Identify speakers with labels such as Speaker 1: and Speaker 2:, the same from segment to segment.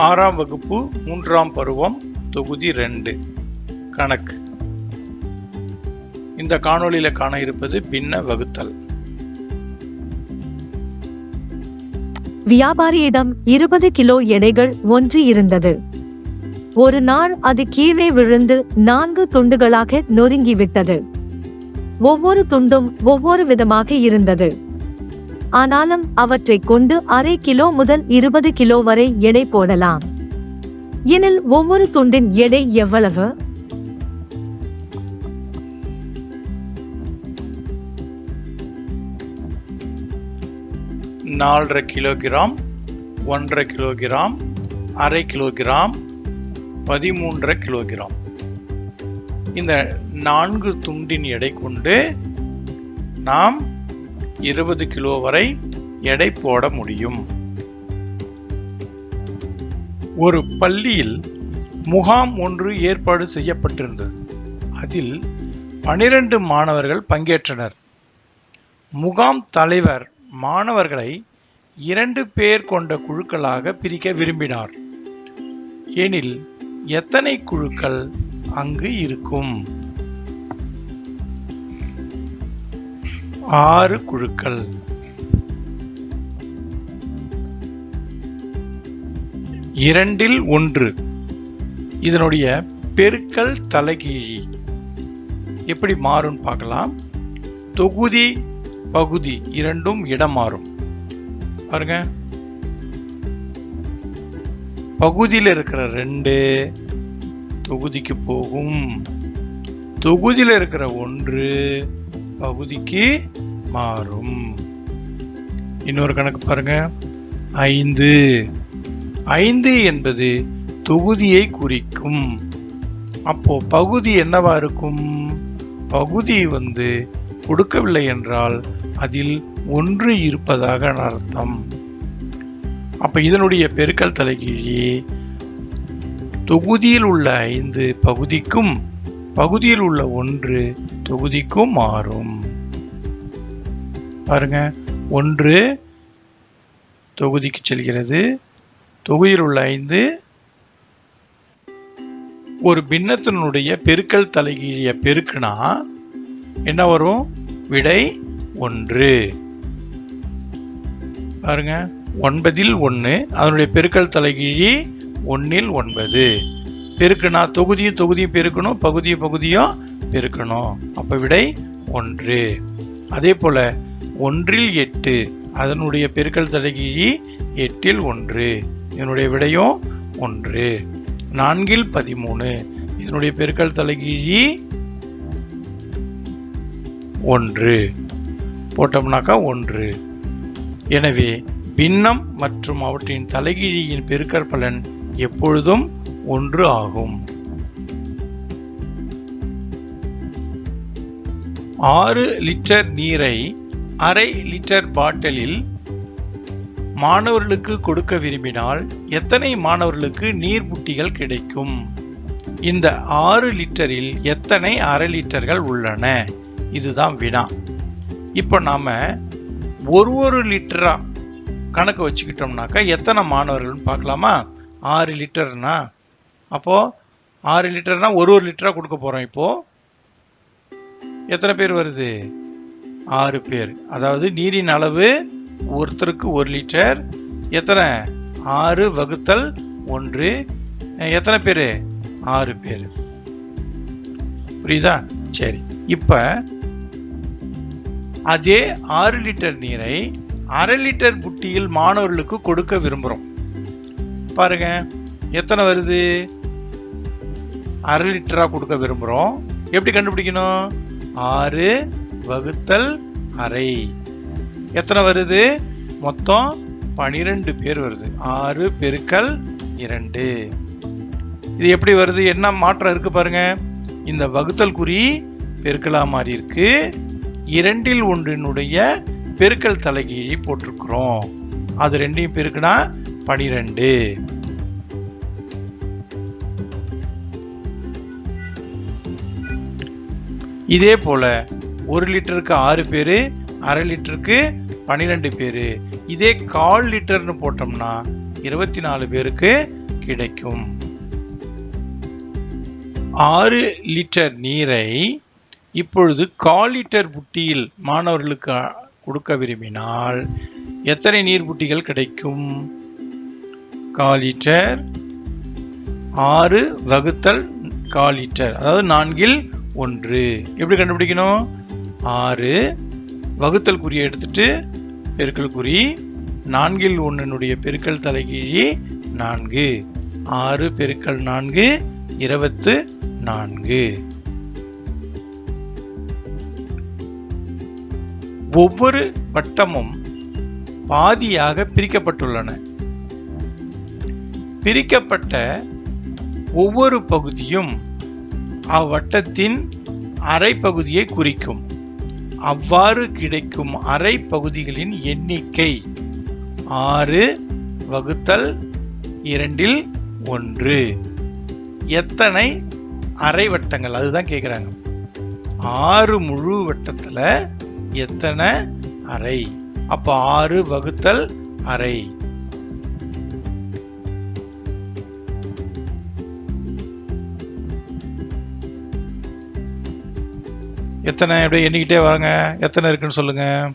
Speaker 1: ஆறாம் வகுப்பு மூன்றாம் பருவம் தொகுதி ரெண்டு. கணக்கு. இந்த காணொளியில காண இருப்பது பின்ன வகுத்தல்.
Speaker 2: வியாபாரியிடம் இருபது கிலோ எடைகள் ஒன்று இருந்தது. ஒரு நாள் அது கீழே விழுந்து நான்கு துண்டுகளாக நொறுங்கிவிட்டது. ஒவ்வொரு துண்டும் ஒவ்வொரு விதமாக இருந்தது. ஆனாலும் அவற்றை கொண்டு அரை கிலோ முதல் இருபது கிலோ வரை எடை போடலாம். எனில் ஒவ்வொரு துண்டின் எடை எவ்வளவு?
Speaker 1: நாலரை கிலோகிராம் ஒன்றரை கிலோகிராம் அரை கிலோகிராம் பதிமூன்றரை கிலோகிராம் இந்த நான்கு துண்டின் எடை கொண்டு நாம் இருபது கிலோ வரை எடை போட முடியும். ஒரு பள்ளியில் முகாம் ஒன்று ஏற்பாடு செய்யப்பட்டிருந்தது. அதில் பனிரெண்டு மாணவர்கள் பங்கேற்றனர். முகாம் தலைவர் மாணவர்களை இரண்டு பேர் கொண்ட குழுக்களாக பிரிக்க விரும்பினார். எனில் எத்தனை குழுக்கள் அங்கு இருக்கும்? ஆறு குழுக்கள். இரண்டில் ஒன்று. இதனுடைய பெருக்கல் தலைகீழி. எப்படி மாறும் பார்க்கலாம். தொகுதி பகுதி இரண்டும் இடம் மாறும் பாருங்க. பகுதியில் இருக்கிற ரெண்டு தொகுதிக்கு போகும். தொகுதியில் இருக்கிற ஒன்று பகுதிக்கு மாறும். இன்னொரு கணக்கு பாருங்க. ஐந்து. ஐந்து என்பது தொகுதியை குறிக்கும். அப்போ பகுதி என்னவா இருக்கும்? பகுதி வந்து கொடுக்கவில்லை என்றால் அதில் ஒன்று இருப்பதாக அர்த்தம். அப்ப இதனுடைய பெருக்கல் தலைகீழி தொகுதியில் உள்ள ஐந்து பகுதிக்கும் பகுதியில் உள்ள ஒன்று தொகுதிக்கும் மாறும். பாருங்க ஒன்று தொகுதிக்கு செல்கிறது தொகுதியில் உள்ள ஐந்து ஒரு பின்னத்தினுடைய பெருக்கல் தலைகீழிய பெருக்குனா என்ன வரும்? விடை ஒன்று. பாருங்க ஒன்பதில் ஒன்று அதனுடைய பெருக்கல் தலைகீழி ஒன்னில் ஒன்பது. பெருக்குனா தொகுதியும் தொகுதியும் பெருக்கணும் பகுதியும் பகுதியும் பெருக்கணும். அப்ப விடை ஒன்று. அதே போல ஒன்றில் எட்டு அதனுடைய பெருக்கல் தலைகீழி எட்டில் ஒன்று. இதனுடைய விடையும் ஒன்று. நான்கில் பதிமூணு. இதனுடைய பெருக்கல் தலைகீழி ஒன்று. போட்டோம்னாக்கா ஒன்று. எனவே பின்னம் மற்றும் அவற்றின் தலைகீழியின் பெருக்கற்பலன் எப்பொழுதும் ஒன்று ஆகும். ஆறு லிட்டர் நீரை அரை லிட்டர் பாட்டிலில் மாணவர்களுக்கு கொடுக்க விரும்பினால் எத்தனை மாணவர்களுக்கு நீர் புட்டிகள் கிடைக்கும்? இந்த ஆறு லிட்டரில் எத்தனை அரை லிட்டர்கள் உள்ளன? இதுதான் வினா. இப்போ நாம் ஒரு ஒரு லிட்டரா கணக்கு வச்சுக்கிட்டோம்னாக்கா எத்தனை மாணவர்கள்னு பார்க்கலாமா? ஆறு லிட்டர்னா அப்போது ஆறு லிட்டர்னால் ஒரு ஒரு லிட்டராக கொடுக்க போகிறோம் இப்போது எத்தனை பேர் வருது? ஆறு பேர். அதாவது நீரின் அளவு ஒருத்தருக்கு ஒரு லிட்டர். எத்தனை? ஆறு வகுத்தல் ஒன்று. எத்தனை பேர்? ஆறு பேர். புரியுதா? சரி. இப்போ அதே ஆறு லிட்டர் நீரை அரை லிட்டர் புட்டியில் மாணவர்களுக்கு கொடுக்க விரும்புகிறோம் பாருங்க. எத்தனை வருது? அரை லிட்டராக கொடுக்க விரும்புகிறோம் எப்படி கண்டுபிடிக்கணும்? ஆறு வகுத்தல் அரை. எத்தனை வருது? மொத்தம் பனிரெண்டு பேர் வருது. ஆறு பெருக்கல் இரண்டு. இது எப்படி வருது? என்ன மாற்றம் இருக்கு பாருங்க. இந்த வகுத்தல் குறி பெருக்கலா மாறி இருக்கு. இரண்டில் ஒன்றினுடைய பெருக்கல் தலைகீழி போட்டிருக்கிறோம். அது ரெண்டையும் பெருக்குனா பனிரெண்டு. இதே போல் ஒரு லிட்டருக்கு ஆறு பேர் அரை லிட்டருக்கு பன்னிரெண்டு பேர். இதே கால் லிட்டர்னு போட்டோம்னா இருபத்தி நாலு பேருக்கு கிடைக்கும். ஆறு லிட்டர் நீரை இப்பொழுது கால் லிட்டர் புட்டியில் மாணவர்களுக்கு கொடுக்க விரும்பினால் எத்தனை நீர் புட்டிகள் கிடைக்கும்? கால் லிட்டர் ஆறு வகுத்தல் கால் லிட்டர். அதாவது நான்கில் ஒன்று. எப்படி கண்டுபிடிக்கணும்? ஆறு. வகுத்தல் குறியை எடுத்துட்டு பெருக்கல் குறி நான்கில் ஒன்றினுடைய பெருக்கல் தலைகீழி நான்கு. ஆறு பெருக்கல் நான்கு இருபத்து நான்கு. ஒவ்வொரு வட்டமும் பாதியாக பிரிக்கப்பட்டுள்ளன. பிரிக்கப்பட்ட ஒவ்வொரு பகுதியும் அவ்வட்டத்தின் அரை பகுதியை குறிக்கும். அவ்வாறு கிடைக்கும் அரை பகுதிகளின் எண்ணிக்கை ஆறு வகுத்தல் இரண்டில் ஒன்று. எத்தனை அரை வட்டங்கள் அதுதான் கேட்குறாங்க ஆறு முழு வட்டத்தில் எத்தனை அரை அப்போ ஆறு வகுத்தல் அரை எத்தனை அப்படியே எண்ணிக்கிட்டே வரங்க. எத்தனை இருக்குன்னு சொல்லுங்க.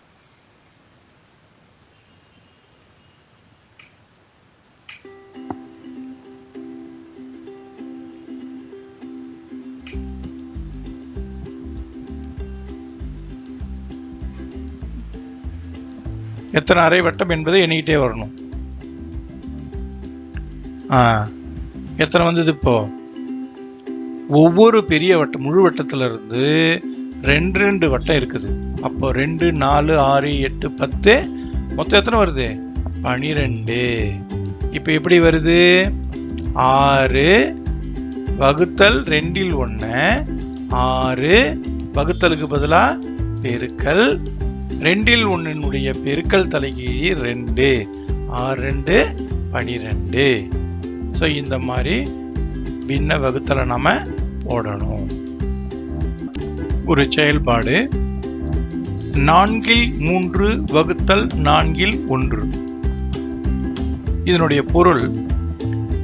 Speaker 1: எத்தனை அரை வட்டம் என்பதை எண்ணிக்கிட்டே வரணும். ஆ எத்தனை வந்தது இப்போ? ஒவ்வொரு பெரிய வட்டம் முழு வட்டத்துல இருந்து ரெண்டு ரெண்டு வட்டம் இருக்குது. அப்போ ரெண்டு நாலு ஆறு எட்டு பத்து மொத்தம் எத்தனை வருது? பனிரெண்டு. இப்போ எப்படி வருது? ஆறு வகுத்தல் ரெண்டில் ஒன்று ஆறு வகுத்தலுக்கு பதிலாக பெருக்கல். ரெண்டில் ஒன்றினுடைய பெருக்கல் தலைகீழி ரெண்டு. ஆறு ரெண்டு பனிரெண்டு. ஸோ இந்த மாதிரி பின்ன வகுத்தலை நம்ம போடணும். ஒரு செயல்பாடு. நான்கில் மூன்று வகுத்தல் நான்கில் ஒன்று. இதனுடைய பொருள்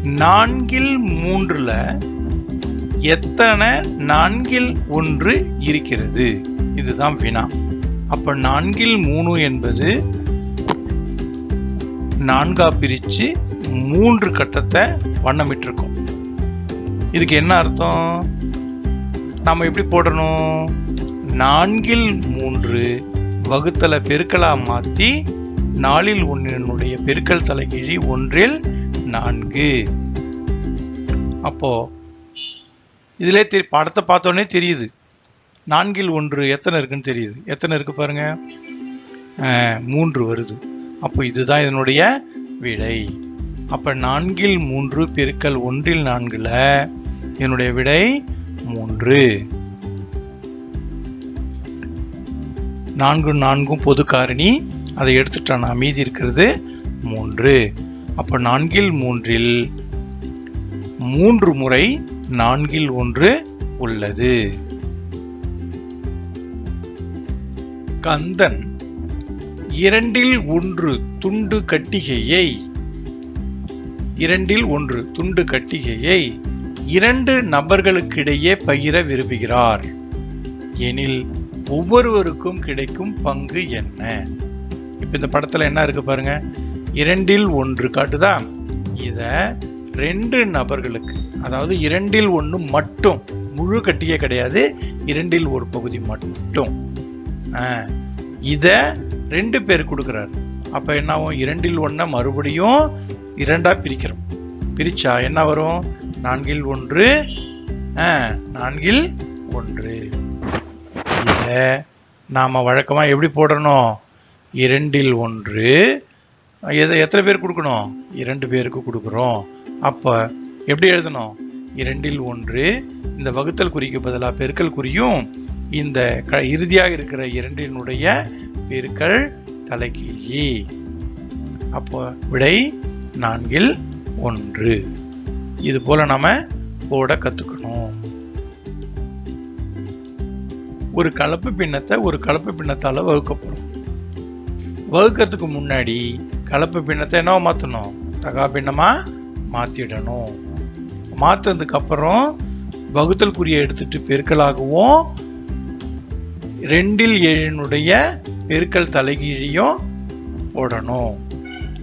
Speaker 1: நான்கில் மூன்றில் எத்தனை நான்கில் ஒன்று இருக்கிறது? இதுதான் வினா. அப்போ நான்கில் மூணு என்பது நான்கா பிரித்து மூன்று கட்டத்தை வண்ணமிட்டிருக்கும். இதுக்கு என்ன அர்த்தம்? நம்ம எப்படி போடணும்? நான்கில் மூன்று வகுத்தலை பெருக்கலா மாற்றி நாலில் ஒன்றினுடைய பெருக்கல் தலைகீழி ஒன்றில் நான்கு. அப்போ இதிலே தெரி படத்தை பார்த்தோன்னே தெரியுது. நான்கில் ஒன்று எத்தனை இருக்குன்னு தெரியுது. எத்தனை இருக்கு பாருங்க? மூன்று வருது. அப்போ இதுதான் இதனுடைய விடை. அப்போ நான்கில் மூன்று பெருக்கல் ஒன்றில் நான்கில் என்னுடைய விடை மூன்று. நான்கு நான்கும் பொது காரணி. அதை எடுத்துட்டான் நான் மீதி இருக்கிறது மூன்று. அப்ப நான்கில் மூன்றில் மூன்று முறை நான்கில் ஒன்று உள்ளது. கந்தன் இரண்டில் ஒன்று துண்டு கட்டிகையை. இரண்டில் ஒன்று துண்டு கட்டிகையை. இரண்டு நபர்களுக்கிடையே பகிர விரும்புகிறார். எனில் ஒவ்வொருவருக்கும் கிடைக்கும் பங்கு என்ன? இப்போ இந்த படத்தில் என்ன இருக்கு பாருங்க. இரண்டில் ஒன்று காட்டுதா? இதை ரெண்டு நபர்களுக்கு அதாவது இரண்டில் ஒன்று மட்டும் முழு கட்டியே கிடையாது இரண்டில் ஒரு பகுதி மட்டும். இதை ரெண்டு பேர் கொடுக்குறாரு. அப்போ என்னாகும் இரண்டில் ஒன்றை மறுபடியும் இரண்டாக பிரிக்கிறோம். பிரிச்சா என்ன வரும்? நான்கில் ஒன்று. நான்கில் ஒன்று. இதை நாம் வழக்கமாக எப்படி போடணும்? இரண்டில் ஒன்று. எதை எத்தனை பேர் கொடுக்கணும்? இரண்டு பேருக்கு கொடுக்குறோம். அப்போ எப்படி எழுதணும்? இரண்டில் ஒன்று. இந்த வகுத்தல் குறிக்கு பதிலாக பெருக்கல் குறியும் இந்த க இறுதியாக இருக்கிற இரண்டினுடைய பெருக்கல் தலைகீழி. அப்போ விடை நான்கில் ஒன்று. இது போல நாம போட கத்துக்கணும். ஒரு கலப்பு பின்னத்தை ஒரு கலப்பு பின்னத்தால வகுக்கப்படும் வகுக்கிறதுக்கு முன்னாடி கலப்பு பின்னத்தை என்ன மாற்றணும் தகா பின்னமா மாற்றிடணும் மாற்றினதுக்கப்புறம் வகுத்தல் குறியை எடுத்துட்டு பெருக்கலாகவும் ரெண்டில் ஏழினுடைய பெருக்கல் தலைகீழியும் போடணும்.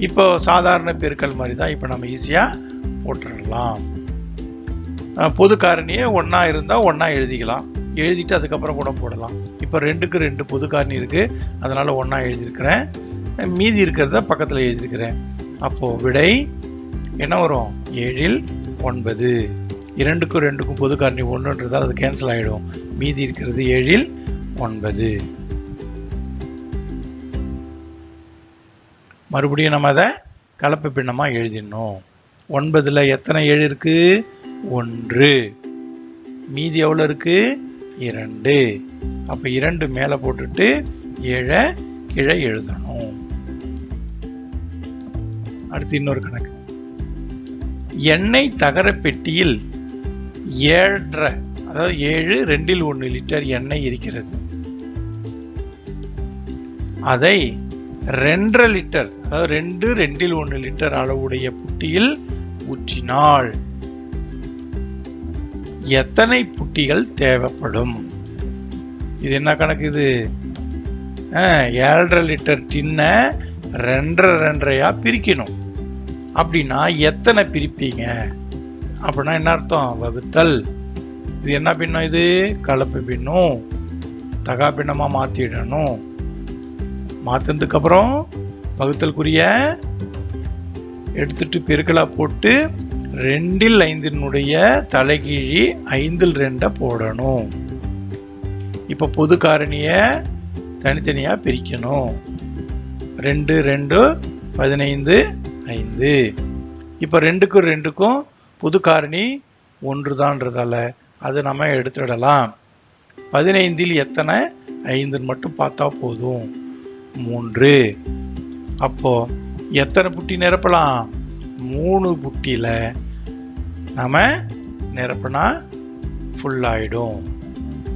Speaker 1: இப்போ சாதாரண பெருக்கல் மாதிரி தான் இப்போ நம்ம ஈஸியாக போட்டுடலாம். பொது காரணியே ஒன்றா இருந்தால் ஒன்றா எழுதிக்கலாம். எழுதிட்டு அதுக்கப்புறம் கூட போடலாம். இப்போ ரெண்டுக்கு ரெண்டு பொது காரணி இருக்குது அதனால் ஒன்றா எழுதியிருக்கிறேன். மீதி இருக்கிறத பக்கத்தில் எழுதியிருக்கிறேன். அப்போது விடை என்ன வரும்? ஏழில் ஒன்பது. இரண்டுக்கும் ரெண்டுக்கும் பொது காரணி ஒன்றுன்றதால் அது கேன்சல் ஆகிடும் மீதி இருக்கிறது ஏழில் ஒன்பது. மறுபடியும் நம்ம அதை கலப்பு பின்னமாக எழுதிடணும். ஒன்பதில் எத்தனை ஏழு இருக்குது ஒன்று. மீதி எவ்வளோ இருக்குது இரண்டு. அப்போ இரண்டு மேலே போட்டுட்டு ஏழை கீழே எழுதணும். அடுத்து இன்னொரு கணக்கு. எண்ணெய் தகர பெட்டியில் ஏழரை அதாவது ஏழு ரெண்டில் ஒன்று லிட்டர் எண்ணெய் இருக்கிறது. அதை ரெண்டரை லிட்டர் அதாவது ரெண்டு ரெண்டில் ஒன்று லிட்டர் அளவுடைய புட்டியில் ஊற்றினாள். எத்தனை புட்டிகள் தேவைப்படும்? இது என்ன கணக்கு இது? ஆ, ஏழரை லிட்டர் டின்னை ரெண்டரை ரெண்டரையாக பிரிக்கணும். அப்படின்னா எத்தனை பிரிப்பீங்க? அப்படின்னா என்ன அர்த்தம்? வகுத்தல். இது என்ன பின்னம் இது? கலப்பு பின்னம். தகா பின்னமாக மாற்றிடணும் மாற்றினதுக்கப்புறம் வகுத்தல் வகுத்தலுக்குரிய எடுத்துட்டு பெருக்கலாக போட்டு ரெண்டில் ஐந்தினுடைய தலைகீழி ஐந்தில் ரெண்டை போடணும். இப்போ பொது காரணியை தனித்தனியாக பிரிக்கணும். ரெண்டு ரெண்டு பதினைந்து ஐந்து. இப்போ ரெண்டுக்கும் ரெண்டுக்கும் புது காரணி ஒன்று தான்றதால அதை நம்ம எடுத்துடலாம். பதினைந்தில் எத்தனை? ஐந்துன்னு மட்டும் பார்த்தா போதும். மூன்று. அப்போது எத்தனை புட்டி நிரப்பலாம்? மூணு புட்டியில் நம்ம நிரப்பினா ஃபுல்லாகிடும்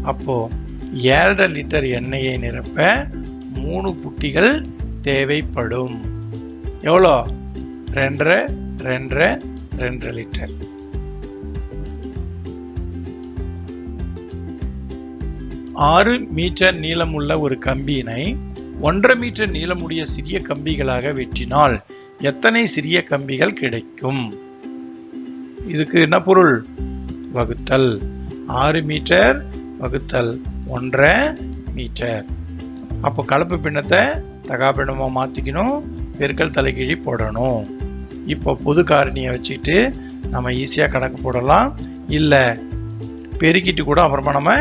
Speaker 1: அப்போது ஏழரை லிட்டர் எண்ணெயை நிரப்ப மூணு புட்டிகள் தேவைப்படும். எவ்வளோ? ரெண்டரை ரெண்டரை ரெண்டரை லிட்டர். ஆறு மீட்டர் நீளமுள்ள ஒரு கம்பியினை ஒன்றரை மீட்டர் நீளமுடைய சிறிய கம்பிகளாக வெட்டினால் எத்தனை சிறிய கம்பிகள் கிடைக்கும்? இதுக்கு என்ன பொருள்? வகுத்தல். ஆறு மீட்டர் வகுத்தல் ஒன்றரை மீட்டர். அப்போ கலப்பு பின்னத்தை தகா பின்னமாக மாற்றிக்கணும் பெருக்கல் தலைகீழி போடணும். இப்போ பொது காரணியை வச்சுக்கிட்டு நம்ம ஈஸியாக கணக்கு போடலாம். இல்லை பெருக்கிட்டு கூட அப்புறமா நம்ம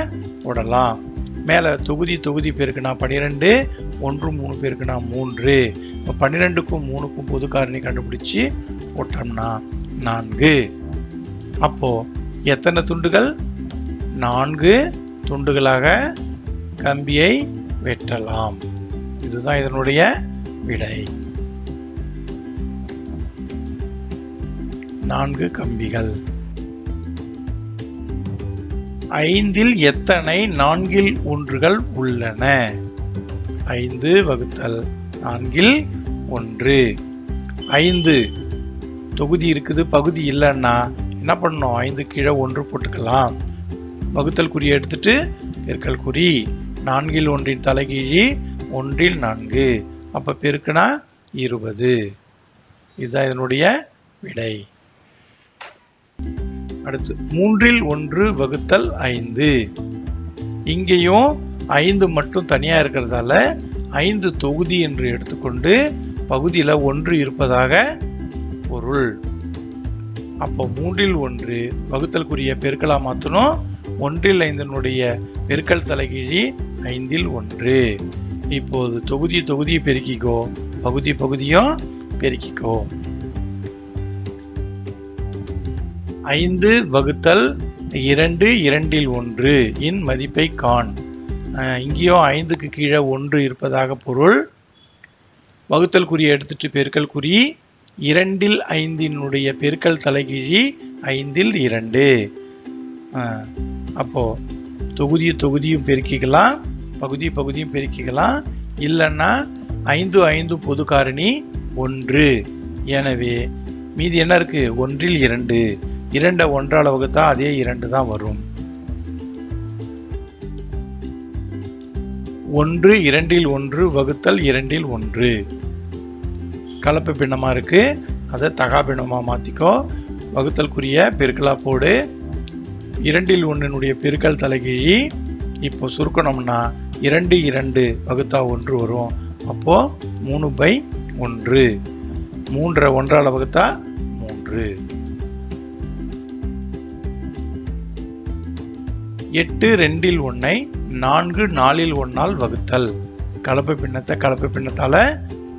Speaker 1: போடலாம். மேலே தொகுதி தொகுதி பெருக்குனா பன்னிரெண்டு ஒன்று மூணு பெருக்குனா மூன்று. இப்போ பன்னிரெண்டுக்கும் மூணுக்கும் பொது காரணி கண்டுபிடிச்சி போட்டோம்னா நான்கு. அப்போது எத்தனை துண்டுகள்? நான்கு துண்டுகளாக கம்பியை வெட்டலாம். இதுதான் இதனுடைய விடை. நான்கு கம்பிகள். ஐந்தில் எத்தனை நான்கில் ஒன்றுகள் உள்ளன? ஐந்து வகுத்தல் நான்கில் ஒன்று. ஐந்து. தொகுதி இருக்குது பகுதி இல்லைன்னா என்ன பண்ணணும்? ஐந்து கீழே ஒன்று போட்டுக்கலாம். வகுத்தல் குறியை எடுத்துட்டு பெருக்கல் குறி நான்கில் ஒன்றின் தலைகீழி ஒன்றில் நான்கு. அப்போ பெருக்குனா இருபது. இதுதான் இதனுடைய விடை. அடுத்து மூன்றில் ஒன்று வகுத்தல் ஐந்து. இங்கேயும் ஐந்து மட்டும் தனியாக இருக்கிறதால ஐந்து தொகுதி என்று எடுத்துக்கொண்டு பகுதியில் ஒன்று இருப்பதாக பொருள். அப்போ மூன்றில் ஒன்று வகுத்தல் பெருக்கலாக மாற்றணும் ஒன்றில் ஐந்தனுடைய பெருக்கல் தலைகீழி ஐந்தில் ஒன்று. இப்போது தொகுதி தொகுதியை பெருக்கிக்கோ பகுதி பகுதியும் பெருக்கிக்கோ. ஐந்து வகுத்தல் இரண்டு இரண்டில் ஒன்று. இன் மதிப்பை காண். இங்கேயும் ஐந்துக்கு கீழே ஒன்று இருப்பதாக பொருள். வகுத்தல் குறியை எடுத்துட்டு பெருக்கல் குறி இரண்டில் ஐந்தினுடைய பெருக்கல் தலைகீழி ஐந்தில் இரண்டு. அப்போது அப்போ தொகுதி தொகுதியும் பெருக்கிக்கலாம் பகுதி பகுதியும் பெருக்கிக்கலாம். இல்லைன்னா ஐந்து ஐந்து பொது காரணி ஒன்று. எனவே மீதி என்ன இருக்கு? ஒன்றில் இரண்டு. இரண்டை ஒன்றால் வகுத்தா அதே இரண்டு தான் வரும். ஒன்று இரண்டில் ஒன்று வகுத்தல் இரண்டில் ஒன்று. கலப்பு பின்னமாக இருக்குது அதை தகா பின்னமாக மாற்றிக்கோ வகுத்தல்குரிய பெருக்கலா போடு. இரண்டில் ஒன்றினுடைய பெருக்கல் தலைகீழி இப்போ சுருக்கணும்னா இரண்டு இரண்டு வகுத்தா ஒன்று வரும். அப்போது மூணு பை ஒன்று. மூன்றை ஒன்றால் வகுத்தா மூன்று. எட்டு ரெண்டில் ஒன்றை நான்கு நாலில் ஒன்றால் வகுத்தல். கலப்பு பின்னத்தை கலப்பு பின்னத்தால்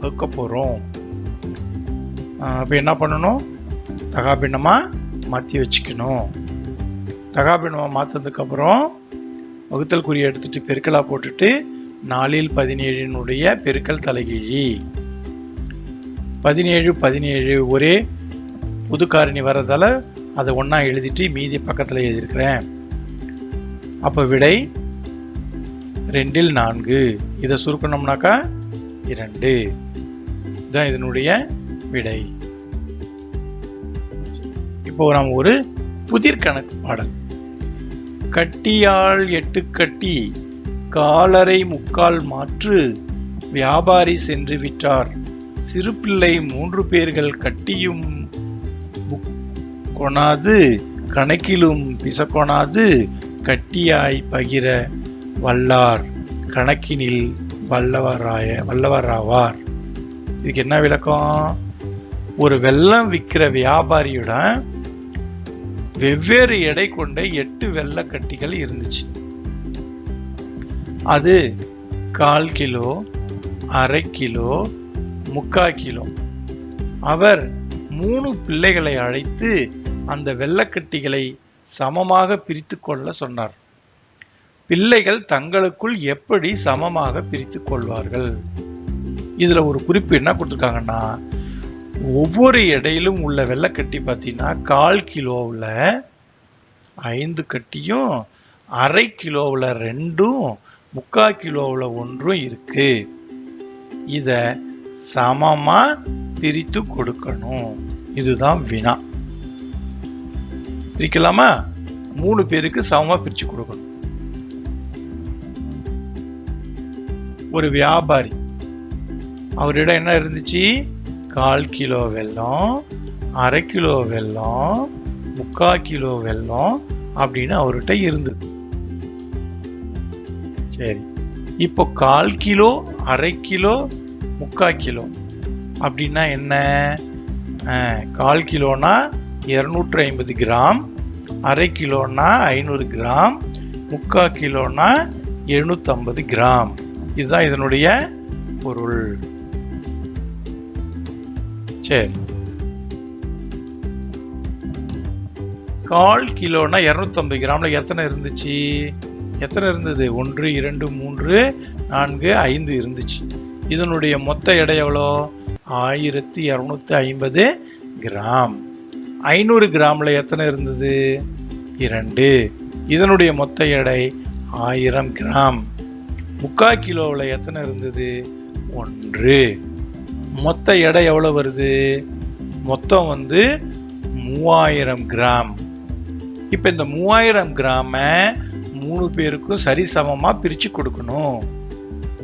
Speaker 1: வகுக்க போகிறோம் அப்போ என்ன பண்ணணும்? தகாபின்னமாக மாற்றி வச்சுக்கணும். தகா மாற்றதுக்கப்புறம் வகுத்தல் குறியை எடுத்துட்டு பெருக்கலாக போட்டுட்டு நாலில் பதினேழினுடைய பெருக்கல் தலைகீழி. பதினேழு பதினேழு ஒரே புது காரணி வர்றதால அதை ஒன்றா எழுதிட்டு மீதி பக்கத்தில் எழுதியிருக்கிறேன். அப்போ விடை ரெண்டில் நான்கு. இதை சுருக்கணும்னாக்கா இரண்டு. இதுதான் இதனுடைய விடை. இப்போ நாம் ஒரு புதிர் கணக்கு பாடல். கட்டியால் எட்டு கட்டி காலரை முக்கால் மாற்று வியாபாரி சென்று விட்டார். சிறு பிள்ளை மூன்று பேர்கள் கட்டியும் முக்- கொணாது கணக்கிலும் பிசக்கொணாது கட்டியாய் பகிர வல்லார் கணக்கினில் வல்லவராய வல்லவராவார். இதுக்கு என்ன விளக்கம்? ஒரு வெள்ளம் விற்கிற வியாபாரியுடன் வெவ்வேறு எடை கொண்ட எட்டு வெள்ளக்கட்டிகள் இருந்துச்சு. அது கால் கிலோ அரை கிலோ முக்கா கிலோ. அவர் மூணு பிள்ளைகளை அழைத்து அந்த வெள்ளக்கட்டிகளை சமமாக பிரித்து கொள்ள சொன்னார். பிள்ளைகள் தங்களுக்குள் எப்படி சமமாக பிரித்து கொள்வார்கள்? இதுல ஒரு குறிப்பு என்ன கொடுத்துருக்காங்கன்னா ஒவ்வொரு இடையிலும் உள்ள வெள்ளக்கட்டி பார்த்தீங்கன்னா கால் கிலோவில் ஐந்து கட்டியும் அரை கிலோவில் ரெண்டும் முக்கா கிலோவில் ஒன்றும் இருக்கு. இதை சமமாக பிரித்து கொடுக்கணும். இதுதான் வினா. பிரிக்கலாமா? மூணு பேருக்கு சமமா பிரிச்சு கொடுக்கணும். ஒரு வியாபாரி அவரிடம் என்ன இருந்துச்சு? கால் கிலோ வெல்லம் அரை கிலோ வெல்லம் முக்கால் கிலோ வெல்லம் அப்படின்னு அவர்கிட்ட இருந்தது சரி இப்போ கால் கிலோ அரை கிலோ முக்கால் கிலோ அப்படின்னா என்ன? கால் கிலோனா இரநூற்றி ஐம்பது கிராம் அரை கிலோனா ஐநூறு கிராம் முக்கால் கிலோனா எழுநூற்றம்பது கிராம். இதுதான் இதனுடைய பொருள். சரி. கால் கிலோனா இரநூத்தம்பது கிராம்ல எத்தனை இருந்துச்சு? எத்தனை இருந்தது? ஒன்று இரண்டு மூன்று நான்கு ஐந்து இருந்துச்சு. இதனுடைய மொத்த எடை எவ்வளோ? ஆயிரத்தி இரநூத்தி ஐம்பது கிராம். ஐநூறு கிராமில் எத்தனை இருந்தது? இரண்டு. இதனுடைய மொத்த எடை ஆயிரம் கிராம். முக்கால் கிலோவில் எத்தனை இருந்தது? ஒன்று. மொத்த எடை எவ்வளோ வருது? மொத்தம் வந்து மூவாயிரம் கிராம். இப்போ இந்த மூவாயிரம் கிராமை மூணு பேருக்கும் சரிசமமாக பிரித்து கொடுக்கணும்.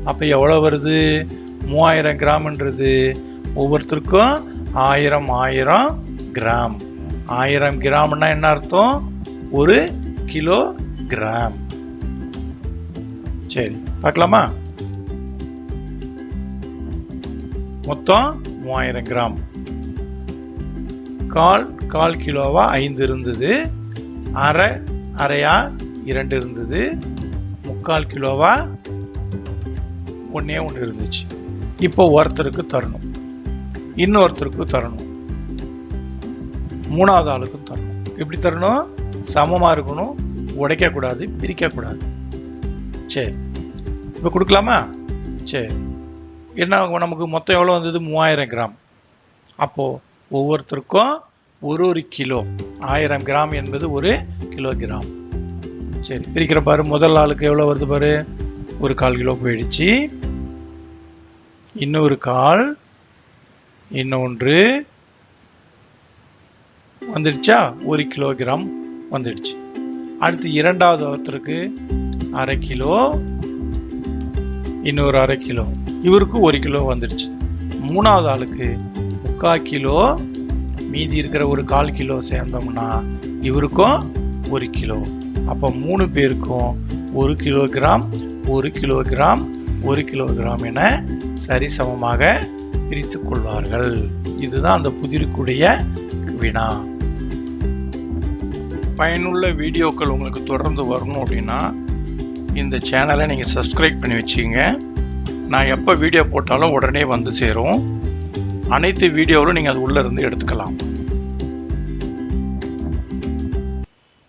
Speaker 1: அப்போ எவ்வளோ வருது? மூவாயிரம் கிராம்ன்றது. ஒவ்வொருத்தருக்கும் ஆயிரம் ஆயிரம் கிராம். ஆயிரம் கிராம்னா என்ன அர்த்தம்? ஒரு கிலோ கிராம் சரி பார்க்கலாமா? மொத்தம் மூவாயிரம் கிராம். கால் கால் கிலோவா ஐந்து இருந்தது. அரை அரையா இரண்டு இருந்தது. முக்கால் கிலோவா ஒன்றே ஒன்று இருந்துச்சு. இப்போ ஒருத்தருக்கு தரணும். இன்னொருத்தருக்கு தரணும். மூணாவது ஆளுக்கும் தரணும். எப்படி தரணும்? சமமாக இருக்கணும். உடைக்கக்கூடாது பிரிக்கக்கூடாது. சரி. இப்போ கொடுக்கலாமா? சரி. என்ன ஆகும்? நமக்கு மொத்தம் எவ்வளோ வந்தது? மூவாயிரம் கிராம். அப்போது ஒவ்வொருத்தருக்கும் ஒரு ஒரு கிலோ. ஆயிரம் கிராம் என்பது ஒரு கிலோ கிராம் சரி பிரிக்கிற பாரு. முதல் ஆளுக்கு எவ்வளோ வருது பாரு? ஒரு கால் கிலோ போயிடுச்சு. இன்னொரு கால் இன்னொன்று வந்துடுச்சா? ஒரு கிலோகிராம் வந்துடுச்சு. அடுத்து இரண்டாவது ஒருத்தருக்கு அரை கிலோ இன்னொரு அரை கிலோ. இவருக்கு ஒரு கிலோ வந்துடுச்சு. மூணாவது ஆளுக்கு முக்கால் கிலோ மீதி இருக்கிற ஒரு கால் கிலோ சேர்ந்தோம்னா இவருக்கும் ஒரு கிலோ. அப்போ மூணு பேருக்கும் ஒரு கிலோகிராம் ஒரு கிலோகிராம் ஒரு கிலோகிராம் என சரிசமமாக பிரித்து கொள்வார்கள். இதுதான் அந்த புதிருக்குடைய வினா. பயனுள்ள வீடியோக்கள் உங்களுக்கு தொடர்ந்து வரணும் அப்படின்னா இந்த சேனலை நீங்கள் சப்ஸ்கிரைப் பண்ணி வச்சுக்கோங்க. நான் எப்போ வீடியோ போட்டாலும் உடனே வந்து சேரும். அனைத்து வீடியோவிலும் நீங்கள் அது உள்ளே இருந்து எடுத்துக்கலாம்.